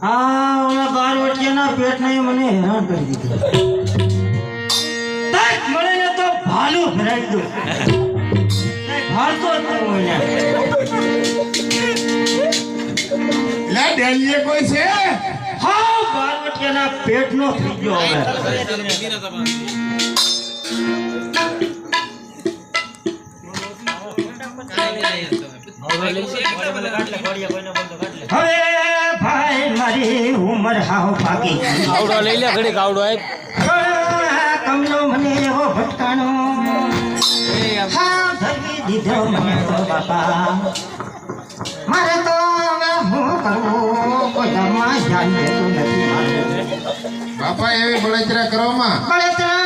હા ઓલા બાર વટિયાના પેટને મને હેરાન કરી દીધું તાક મને ને તો ભાલું ભરાઈ દો ભાલતો જ નહીં હોય ને. લે ડેલીએ કોઈ છે હા બાર વટિયાના પેટનો થઈ ગયો હવે હવે ભાઈ મારી ઉંમર હાવ ભાગી. આવડો લઈ લે ઘડી આવડો કમલો મને એવો ભટકાણો. હા ધરવી દીધો મને તો બાપા. મારે તો હવે હું કરવું? કોઈ ધ્યાન દેતું નથી બાપા એવી બળતરા કરવામાં બળતરા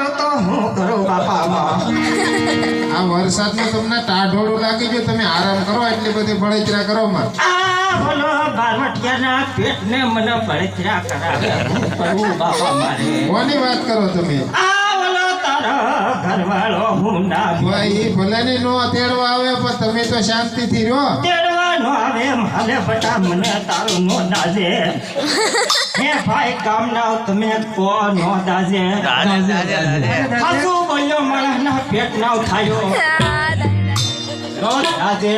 કરું તો હું કરું બાપા આ વરસાદમાં તમને ટાઢોળું લાગી ગયું તમે આરામ કરો એટલી બધી બળતરા કરવામાં આ બોલો બારવટિયાના પેટને મને બળતરા કરાવે. હું કરવું બાપા મારે કોની વાત કરો તમે? આ બોલો તારો ઘરવાળો હું ના ભાઈ ભલે. ની નો તેડવા આવે પણ તમે તો શાંતિથી રહ્યો. તેડવા નો આવે મારે બટા મને તારું નો દાજે. હે ભાઈ કામ ના તમે કો નો દાજે. હાસુ બોલ્યો માણસના પેટ ના થાયો દાજે દાજે.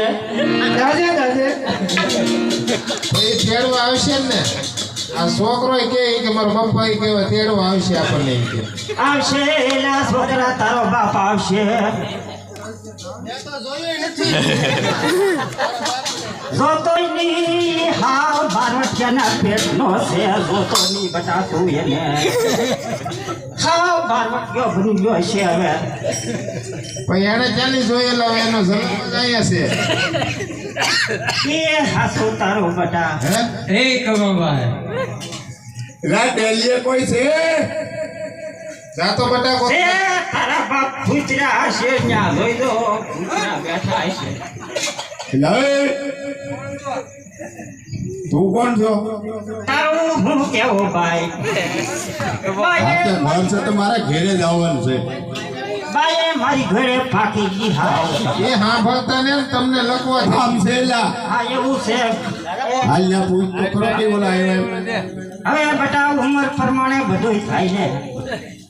દાજે? એ તેડવા આવશે ને આ છોકરો કે કે મારો પપ્પા કે કેવા તેડવા આવશે આપણને આવશે એલા છોકરા તારો બાપ આવશે. ની હાવ બારવટિયાના પેટનો છે જોતો ની બટાતું એને. હાવ બારવટિયો બની ગયો છે હવે. પણ એને ચાલી જોયેલો એનો જન્મ અહીંયા છે? એ હાસુ તારો બટા હે? કમાભાઈ લા ડેલીએ કોઈ છે? જાતો બટા કો છે તારા બાપ ભૂતરા હશે ન્યા જોઈ દો બેઠા હશે. તું કોણ છો? હું કેવો ભાઈ છે તો મારા ઘેરે જવાનું છે. બાઈએ મારી ઘરે ફાકી ગઈ હાવ. એ ને તમને લખવા ધામ છે લા. હા એવું છે. હાલ ના પૂછ તો ખરો કે ઓલા હવે બટા ઉંમર પ્રમાણે બધું થાય ને.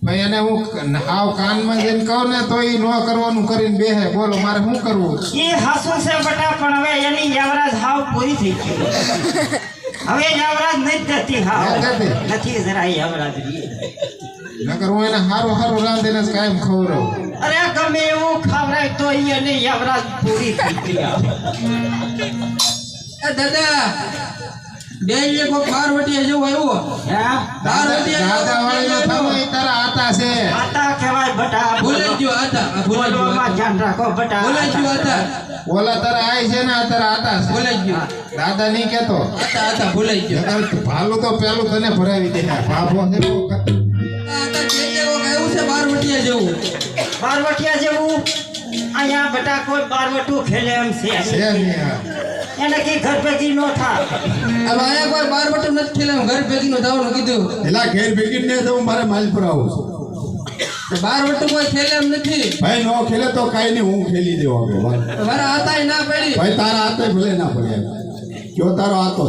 ભાઈ એને હું હાવ કાનમાં જઈને કહું ને તો ઈ ન કરવાનું કરીને બેહે. બોલો મારે શું કરવું? એ હાસુ છે બટા પણ હવે એની યાવરાજ હાવ પૂરી થઈ ગઈ. હવે યાવરાજ નથી થતી હાવ. નથી. નથી જરા યાવરાજ નકર હું એને હારું હારું રાંધીને જ કાયમ ખવડાવું. અરે ગમે એવું ખવડાય તો એને યાવરાજ પૂરી થઈ ગઈ. દાદા ડેલી કોક બાર વટીએ જેવું આવ્યું હે? બાર વટીએ દાદા વાળીનો થવો તારા આતા છે. આતા કહેવાય બટા ભૂલાઈ ગયો હતા આ ભૂલાઈ ગયો બોલવામાં ધ્યાન રાખો બટા ભૂલાઈ ગયો હતા ઓલા તારા આય છે ને તારા આતા છે. ભૂલાઈ ગયો. દાદા નહીં કેતો હતા હતા ભૂલાઈ ગયો. ભાલું તો પેલું તને ભરાવી દે. બાબો છે બહુ ખતરનાક. આ હતા ડેલી કોક આવ્યું છે બાર વટીએ જેવું. બારવટિયા જેવું? અહીંયા બટા કોઈ બારવટું ખેલે એમ છે. એને કે ઘર ભેગી નો થાય. હવે અહીંયા કોઈ બાર વટું નથી ખેલે ઘર નો થવાનું કીધું. એલા ઘેર ભેગી ને તો હું મારે માલ પર આવું છું. બાર વટું કોઈ ખેલે એમ નથી? ભાઈ નો ખેલે તો કાઈ નહીં હું ખેલી દેવો મારા હાથાય ના પડી. ભાઈ તારા હાથે ભલે ના પડે કયો તારો હાથો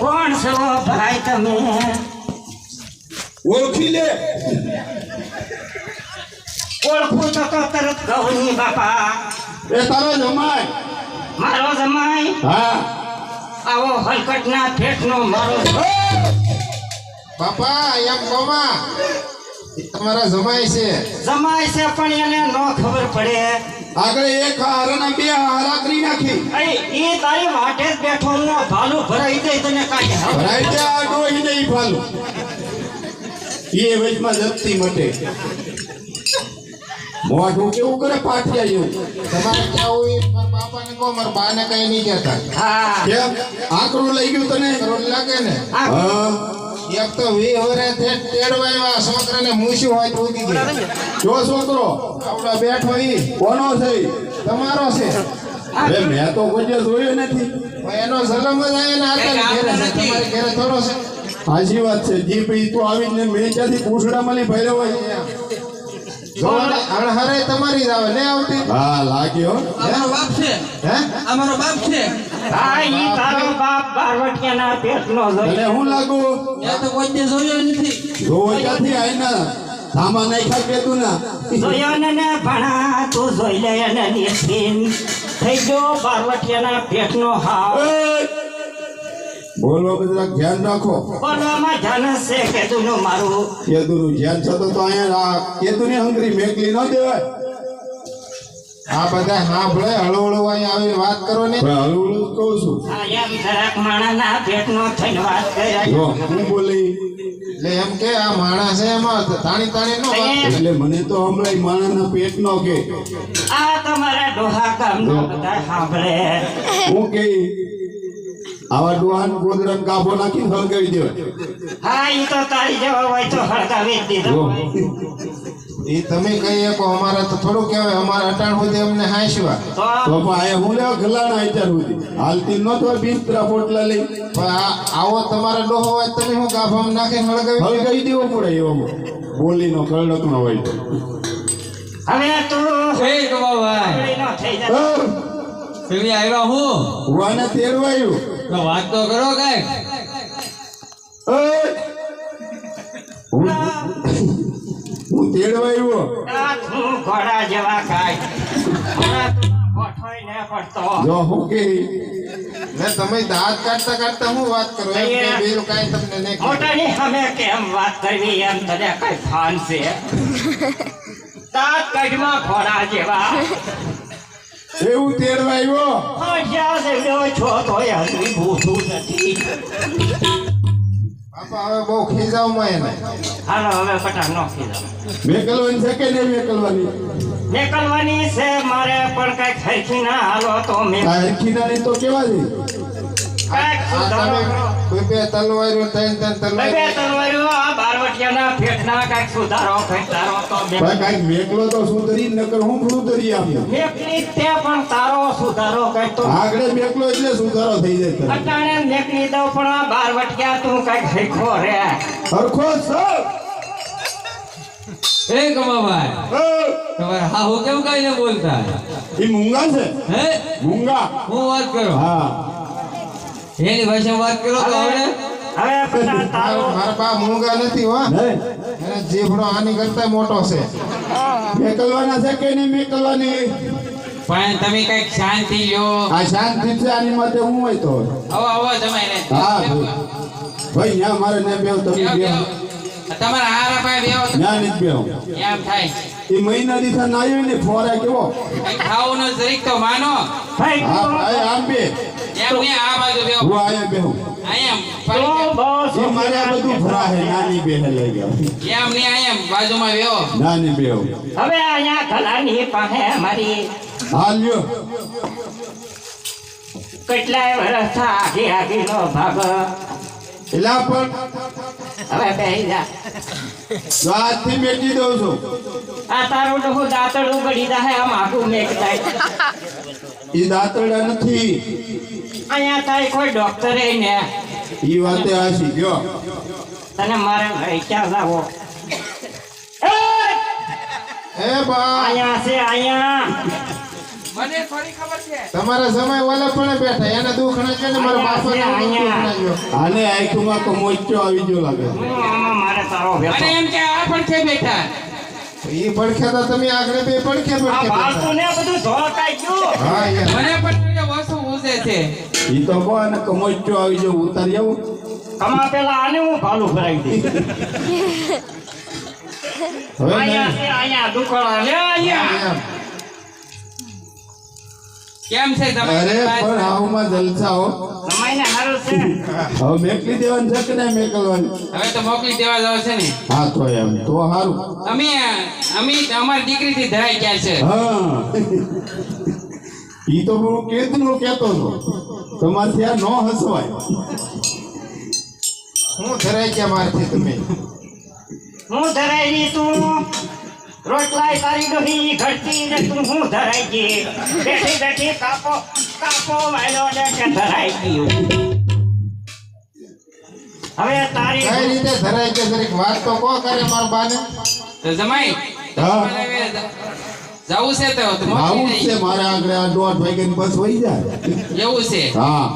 કોણ છો ભાઈ તમે? ઓળખી લે. ઓળખું તો તરત તરત નહીં બાપા? એ તારો જમાય મારો જમાય હા. આવો હલકટના ઠેઠનો મારો બાપા એમ કોમા તમારા જમાય છે. જમાય છે પણ એને નો ખબર પડે. આગળ એક હારા બે હારા કરી નાખી. એ તારી વાટે જ બેઠો આ ભાલું ભરાઈ દે તને કાઢે. ભરાઈ દે આ ડોહી નહીં ફાલું એ વચમાં જપતી મટે. મોઢું કેવું કરે પાઠિયા જેવું તમારે ક્યાં હોય? મારા બાપાને કહો મારા બાને કઈ નહીં કહેતા. કેમ? લઈ ગયું તને? રોજ લાગે ને? હા. એક તો વી વરે તે તેડવા આવ્યા છોકરાને મૂછ્યું હોય તો ઉગી જો છોકરો આવડા બેઠો ઈ કોનો છે તમારો છે. અરે મેં તો કોઈ જોયો નથી. એનો જલમ જ આયા ને આતા ઘેરે તમારે ઘેરે થોડો છે. હાજી વાત છે. જી ભાઈ તું આવીને મેં ક્યાંથી પૂછડા મળી ભર્યો હોય? અણહરે તમારી જ આવે. ને આવતી. હા લાગ્યો અમારો બાપ છે. હે? અમારો બાપ છે. હા ઈ તારો બાપ બારવટિયાના પેટનો તને જોઈ શું લાગુ? એ તો કોઈ દી જોયો નથી. જોવો ક્યાંથી આઈના સામા નાખ્યા કે તું ના? જોયો ને ને ભણા તું જોઈ લે એને થઈ ગયો બારવટિયાના પેટનો હાવ. એ! બોલવા બધા ધ્યાન રાખો. બોલવામાં ધ્યાન છે કે મારું. કેતુનું ધ્યાન છતો તો અહીંયા રાખ. કેતુની હંગરી મેકલી ન દેવાય. આ બધા સાંભળે હળવળું અહીંયા આવી વાત કરો ને. પણ હળવું હળવું કહું છું. એમ જરાક માણાના પેટનો થઈને વાત કર્યા હું બોલી? એટલે એમ કે આ માણસ છે એમાં તાણી તાણી નો એટલે મને તો હમણાં માણસના પેટ નો કે. આ તમારા ડોહા કામ બધા સાંભળે. હું કે આવા ડોહાન ગોદડાને કાફો નાખીને હળગાવી દેવાય. હા ઈ તો તારી જેવા હોય તો હળગાવી જ દીધો એ તમે કહી શકો અમારે તો થોડું કહેવાય અમારે અટાણ સુધી અમને હાંસવા. તો? પણ આ હું લેવા ગલાના અત્યાર સુધી. હાલતી ન તો બિસ્તરા પોટલા લઈ. પણ આ આવો તમારા ડોહો હોય તમે શું ગાફામ નાખીને હળગાવી? હળગાવી દેવો પડે એવામાં બોલીનો કડક નો હોય તો. હવે તું થઈ જાય અ! તમે આવ્યા હું? વાને તેડવાયું તો વાત તો કરો કઈ. હું તેડવા આવ્યો. તું ઘોડા જેવા કાંઈ. ઘોડા તું ગોઠવાઈ ને પડતો. જો હું કે ને તમે દાંત કાઢતા કાઢતા હું વાત કરો? એમ બીજું કાંઈ તમને નહીં. મોટાની સામે કેમ વાત કરવી? એમ તને કઈ ભાન છે? દાંત કાઢમાં ઘોડા જેવા. એવું તેડવાયો જ્યાં જેવડો છો તો હજુ ભૂતું નથી. બાપા હવે બહુ ખીજાવમાં એને. હાલો હવે પટાક નોખી દો મેકલવાની છે કે નહીં મેકલવાની? નીકળવાની છે મારે પણ કંઈક હરખી ના હાલો તો મેં આ હરખીનાની તો કેવા છે બે બે તલવારો ત્રણ ત્રણ બે તલવારો આ બારવટિયાના સુધારો ખેંચારો તો ભાઈ કાંઈક મેકલો તો સુધરી નકર હું સુધરી આપ્યો મેકલી તે પણ તારો સુધારો કંઈક તો આગળ મેકલો એટલે સુધારો થઈ જાય. અટાણે મેકલી પણ આ બારવટિયા તું કંઈક શીખો રે. હરખો સર. એ કમાભાઈ તમારે હા હું કેમ કઈ ને બોલતા? એ મૂંગા છે? હે? મૂંગા. હું વાત કરો? હા. એની ભાષામાં વાત કરો તો હવે હવે હવે તારો. મારા બા મૂંગા નથી હો. એને જીભડો આની કરતા મોટો છે. મેકલવાના છે કે નહીં મેકલવાની? પણ તમે કંઈક શાંતિ લ્યો. આ શાંતિ છે આની માટે હું હોય તો. આવો આવો તમે હા ભાઈ. ભાઈ મારે ને બે તમે બે તમારા હારા પાસે બેહો ના નથી બેવ એમ થાય. એ મહિના દીથા ના આવ્યો ને ફોરા કેવો? ખાવ ન જરીક તો માનો. ભાઈ ભાઈ આમ બે. એમ ને આ બાજુ બેહો. હું આયા બેહું. એ મારે આ બધું ભરા હે નાની બે લઈ ગયા એમ ને અહીંયા બાજુમાં બેહો. નાની બેવ હવે અહીંયા ગલાની પાસે મારી હાલ લ્યો. કેટલાય વર્ષ આખી આગીનો ભાગ એલા પણ હવે બેહી જા. જો મેકી દઉં છું. આ તારું ડોહું દાંતડું ગળી જાય આમ આગું મેક જાય એ દાંતડા નથી. અહીંયા તારી કોઈ ડોક્ટરે ને. એ વાતે ગયો તને મારે ભાઈ ક્યાં એ! એ બા. અહીંયા છે અહીંયા. મને થોડી ખબર છે. તમારા સમય વાલા પણ બેઠા એને દુખણા છે ને મારા બાપા અહીંયા. આને આંખમાં તો મોચ્યો આવી ગયો લાગે. આમાં મારે તારો અને એમ કે આ પણ છે બેઠા. એ પડખે તો તમે આગળ બે પડખે આ પડખે બેઠા. બાળકું ને બધું ધોકાઈ ગયું. હા યાર મને પણ એ વસ્તુ ઉજે છે. ઈ તો કહો અને કમોચ્યો આવી જો ઉતારી આવું. તમા પેલા આને હું ભાલું ભરાઈ દઈ હવે અહીંયા અહીંયા દુકાળ લે અહીંયા. કેમ છે તમે અરે પણ આવમાં જલસાઓ સમયને હારો છે? હવે મેકલી દેવાની છે કે નહીં મેકલવાની? હવે તો મોકલી દેવા જાવ છે ને. હા તો એમ તો હારું. અમે અમે અમારી દીકરીથી ધરાઈ ગયા છે. હા. ઈ તો હું કેતનો કેતો હતો. તમારથી આ નો હસવાય. હું ધરાઈ ગયા મારથી તમે? હું ધરાઈ ગઈ તું રોટલાય તારી ડોહી ઘડતી ને તું હું ધરાઈ ગઈ? બેઠી બેઠી કાપો કાપો વાયલો ને કે ધરાઈ ગયો? હવે તારી કઈ રીતે ધરાઈ ગયા? જરીક વાત તો કો કરે મારા બાને. તો જમાઈ હા. જવું છે તો આવું છે મારે આગળ આ દોઢ વાગે બસ વહી જાય. એવું છે? હા.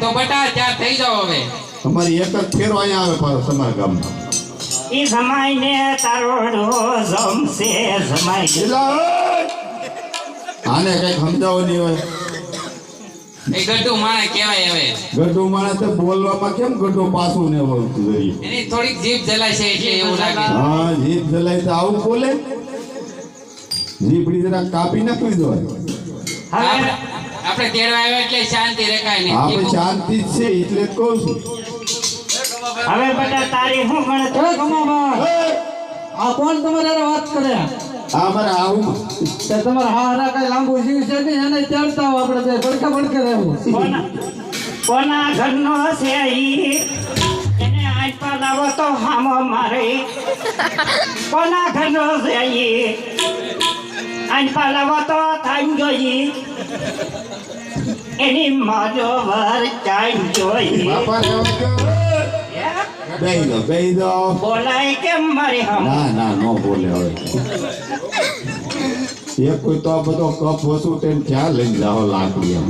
તો બટા ત્યાં થઈ જાઓ હવે. તમારી એક જ ફેરો અહીંયા આવે પાછો તમારા ગામમાં. ઈ જમાઈને તારો ડો જમશે જમાઈ આને કઈ સમજાવો નહીં હોય. એ ગઢું માણે કહેવાય હવે. ગઢો માણસ તો બોલવામાં કેમ ગઢુ પાછું ને વળતું જોઈએ એની થોડીક જીભ જલાય છે એટલે એવું લાગે. હા જીભ જલાય તો આવું બોલે? જીભડી જરા કાપી નાખવી દો. હવે આપણે આપણે તેડવા આવ્યા એટલે શાંતિ રેખાય નહીં આપણે શાંતિ જ છે એટલે જ કહું છું. હવે બેટા તારી હું ગણ તો કમાવા. આ કોણ તમારે વાત કરે? આ મારે આવું તે તમારે હા હારા કઈ લાંબુ જીવ છે ને એને હો આપણે બે પડખે પડખે રહેવું. કોના? કોના ઘરનો છે ઈ? એને આંચપા લાવો તો હામો મારે. કોના ઘરનો છે ઈ? આંચપા લાવો તો થાય જોઈ એની માજો વર ચાઈ જોઈ બાપા. બેહી દો બેહી દો બોલાય કેમ મારી હમ? ના ના નો બોલે હવે. એક કોઈ તો બધો કપ વસું તેને ક્યાં લઈને જાઓ લાકડી આમ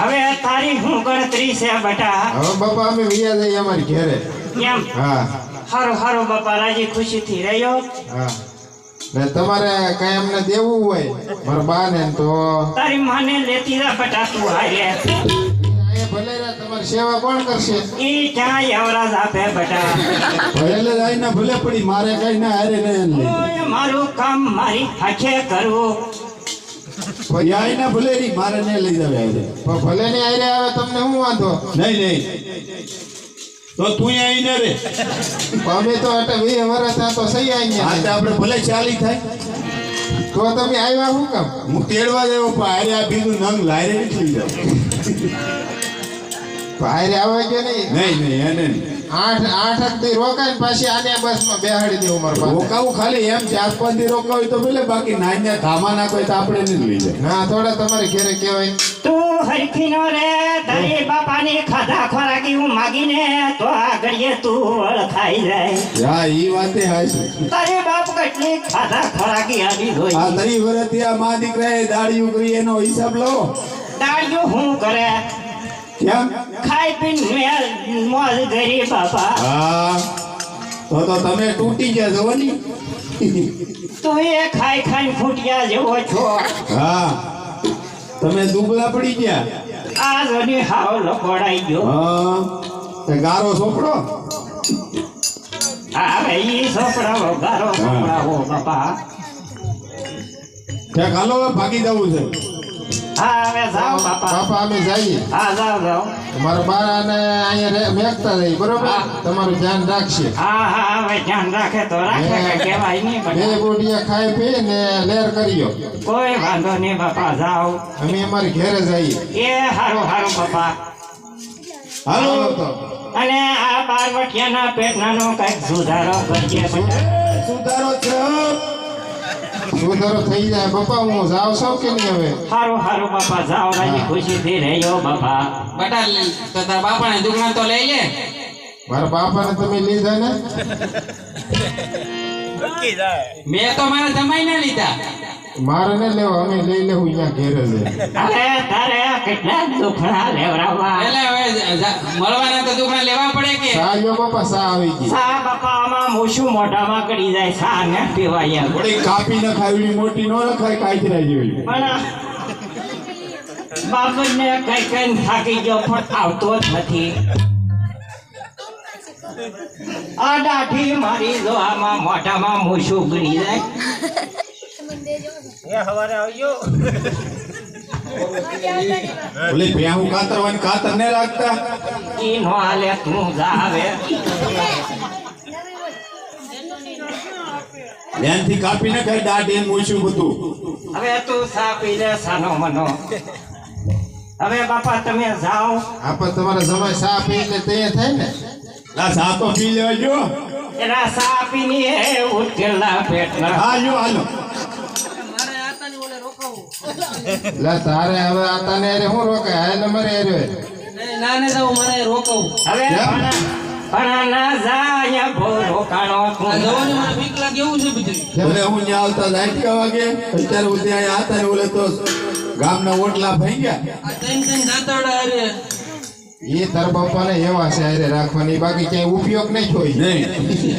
હવે તારી હું ગણતરી છે બેટા. હવે બાપા અમે વૈયા જઈએ અમારી ઘેરે. એમ? હા. હારું હારું બાપા રાજી ખુશીથી રહ્યો. હા. ને તમારે કઈ અમને દેવું હોય? મારા બા ને તો. તારી માને લેતી જા બટા તું હારે. ભલે તમારી સેવા કોણ કરશે? ઈ ક્યાં એવરાજ આપે બેટા. એટલે આઈને ભલે પડી મારે કઈ ના હારે ઓય મારું કામ મારી હાથે કરવું. જાય ને ભલે રી મારે ને લઈ જાવે હારે. પણ ભલે ને આયરે આવે તમને હું વાંધો? નહીં નહીં. તો તું આઈને રે. અમે તો અટે વીસ વર્ષ તો સહી આવી તો આપણે ભલે ચાલી થાય. તો તમે આવ્યા શું કામ? હું તેડવા જેવો પણ હારે આ બીજું નંગ લાયરે નથી લઈ જાવ ભાઈ આવે કે નહીં. નહીં નહીં એને આઠ આઠ દી રોકાય પાછી આને બસમાં બેહાડી દેવું મારા રોકાવું ખાલી એમ ચાર પાંચ દી રોકાવું તો ભલે બાકી નાન્યા ધામા નાખો તો આપણે નહીં લઈ જાય. ના થોડા તમારે ઘેરે કહેવાય. તું હરખી નો રે તારી બાપાની ખાધા ખોરાકી હું માગીને તો આગળીએ તું ઓળખાઈ જાય. હા ઈ વાતે હાચી તારી બાપ કેટલી ખાધા ખોરાકી આવી આ હોય. તરી વર્ષથી આ મા દીકરાએ દાડી ઉકરી એનો હિસાબ લો. દાડિયો હું કરે? ખાઈ પીને મેલ મોજ કરી બાપા. હા. તો તો તમે તૂટી ગયા છો ની તું એ ખાઈ ખાઈ ફૂટ્યા જેવો છો. હા. તમે દુબલા પડી ગયા. આ જોની હાવ લપડાઈ ગયો. હા. તે ગારો સોપડો? હવે ઈ સોપડાવો ગારો સોપડાવો બાપા. તે ખાલો ભાગી જવું છે. હા હવે જાઓ બાપા. બાપા. અમે જઈએ. હા જાઓ જાઓ. તમારા બારાને અહીંયા મેકતા બરોબર? તમારું ધ્યાન રાખશે. હા હા હવે ધ્યાન રાખે તો રાખે કે કહેવાય નહીં બે પણ ખાઈ પી ને લેર કર્યો. કોઈ વાંધો નહીં બાપા જાઓ. અમે અમારી ઘેરે જઈએ. એ હારું હારું બાપા. હાલો. તો અને આ પાર્વતીયાના પેટનાનો કંઈક સુધારો બેટા. સુધારો છે. સુધારો થઈ જાય. બાપા હું જાવ છો કે નહીં હવે? હારો હારો બાપા જાઓ. રાજી ખુશીથી રહ્યો બાપા. બટા તો તાર બાપા ને દુકાન તો લઈ લે. મારા બાપાને તમે લીધા ને. મેં તો મારા જમાઈ ના લીધા. મારે ને લેવા અમે લઈ લેવું અહીંયા ઘેર જ અરે તારે કેટલા દુખડા લેવડાવવા. એટલે હવે મળવાના તો દુખડા લેવા પડે કે? સા યો બાપા સા આવી ગઈ. સા બાપા આમાં મોશું મોઢામાં કરી જાય સા ને પીવાય. વળી કાપી ન ખાવી મોટી નો રખાય કાચરા જેવી. પણ બાપને કઈ કઈ થાકી ગયો પણ આવતો જ નથી. આ દાઢી મારી જો આમાં મોઢામાં મોશું ઉગડી જાય. ઓલી ભેહું કાતરવાની કાતર ને રાખતા ઈ નો હાલે તું જાવે. ધ્યાનથી કાપી ને કઈ દાઢી ને મૂછું બધું. હવે તું સાપી લે સાનો મનો. હવે બાપા તમે જાઓ. આપણે તમારા સમય સા પી એટલે તે થાય ને. સા તો પી લેજો. એના સા પીની એ ઉઠેલા પેટના. હાલો હાલો આતાની ઓલે રોકાવું લે તારે હવે આ તને અરે હું રોકે? આ નંબર એરે ના ને રોકાવું હવે પણ જાય તું. જવાની મને બીક લાગે એવું છે બધું ઓલે હું ત્યાં આવતા નાટકા વાગે અત્યારે હું ત્યાં હતા ને ઓલે તો ગામના ઓટલા ભાઈ ગયા. આ ત્રણ ત્રણ દાંતરડા હારે. એ તાર બાપાને એવા છે અરે રાખવાની બાકી ક્યાંય ઉપયોગ નહીં જોઈ નહીં.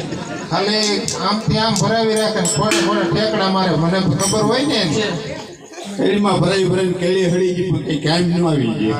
ખાલી આમ ભરાવી રાખે ને થોડે ટેકડા ઠેકડા મારે. મને ખબર હોય ને શેરીમાં ભરાઈ ભરાઈ કેળી હળી ગઈ પણ કઈ કામ ન આવી ગઈ